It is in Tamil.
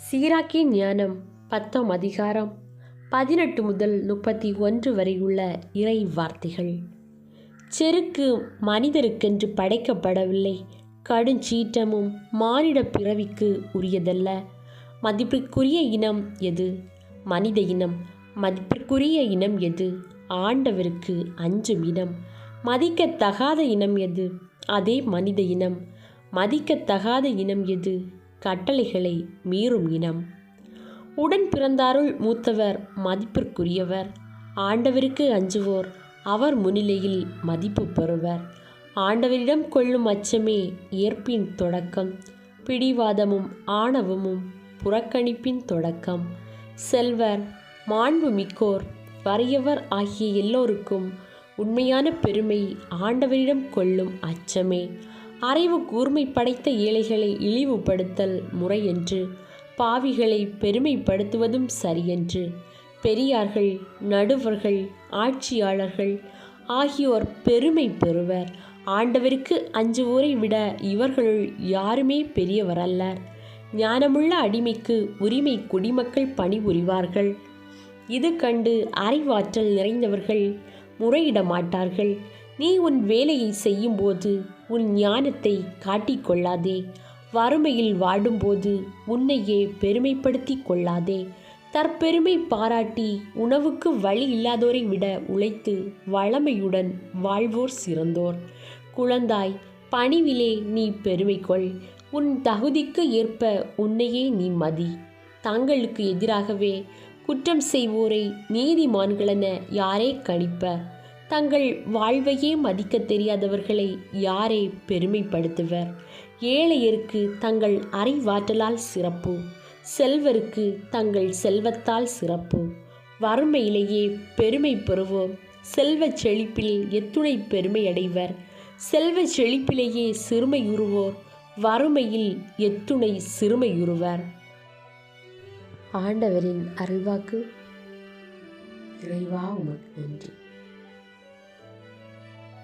சீராக்கி ஞானம் பத்தாம் அதிகாரம் பதினெட்டு முதல் முப்பத்தி ஒன்று வரை உள்ள இறை வார்த்தைகள். செருக்கு மனிதருக்கென்று படைக்கப்படவில்லை. கடுஞ்சீற்றமும் மானிட பிறவிக்கு உரியதல்ல. மதிப்பிற்குரிய இனம் எது? மனித இனம். மதிப்பிற்குரிய இனம் எது? ஆண்டவருக்கு அஞ்சும் இனம். மதிக்கத்தகாத இனம் எது? அதே மனித இனம். மதிக்கத்தகாத இனம் எது? கட்டளைகளை மீறும் இனம். உடன் பிறந்தாருள் மூத்தவர் மதிப்பிற்குரியவர். ஆண்டவருக்கு அஞ்சுவோர் அவர் முன்னிலையில் மதிப்பு பெறுவர். ஆண்டவரிடம் கொள்ளும் அச்சமே ஏற்பின் தொடக்கம் பிடிவாதமும் ஆணவமும் புறக்கணிப்பின் தொடக்கம். செல்வர் மாண்பு மிக்கோர் வறியவர் ஆகிய எல்லோருக்கும் உண்மையான பெருமை ஆண்டவரிடம் கொள்ளும் அச்சமே. அறிவு கூர்மை படைத்த ஏழைகளை இழிவுபடுத்தல் முறையென்று பாவிகளை பெருமைப்படுத்துவதும் சரியென்று. பெரியார்கள் நடுவர்கள் ஆட்சியாளர்கள் ஆகியோர் பெருமை பெறுவர். ஆண்டவருக்கு அஞ்சுவோரை விட இவர்களுள் யாருமே பெரியவர் அல்லர் ஞானமுள்ள அடிமைக்கு உரிமை குடிமக்கள் பணிபுரிவார்கள். இது கண்டு அறிவாற்றல் நிறைந்தவர்கள் முறையிட மாட்டார்கள் நீ உன் வேலையை செய்யும்போது உன் ஞானத்தை காட்டிக்கொள்ளாதே. வறுமையில் வாடும்போது உன்னையே பெருமைப்படுத்தி கொள்ளாதே. தற்பெருமை பாராட்டி உணவுக்கு வழி இல்லாதோரை விட உழைத்து வளமையுடன் வாழ்வோர் சிறந்தோர். குழந்தாய் பணிவிலே நீ பெருமை கொள். உன் தகுதிக்கு ஏற்ப உன்னையே நீ மதி. தங்களுக்கு எதிராகவே குற்றம் செய்வோரை நீதிமான்களென யாரே கணிப்பர்? தங்கள் வாழ்வையே மதிக்க தெரியாதவர்களை யாரே பெருமைப்படுத்துவர்? ஏழையருக்கு தங்கள் அறிவாற்றலால் சிறப்பு செல்வருக்கு தங்கள் செல்வத்தால் சிறப்பு. வறுமையிலேயே பெருமை பெறுவோம் செல்வச் செழிப்பில் எத்துணை பெருமை அடைவர். செல்வச் செழிப்பிலேயே சிறுமையுறுவோர் வறுமையில் எத்துணை சிறுமையுறுவர் ஆண்டவரின் அருள்வாக்கு. இறைவா உமக்கு நன்றி.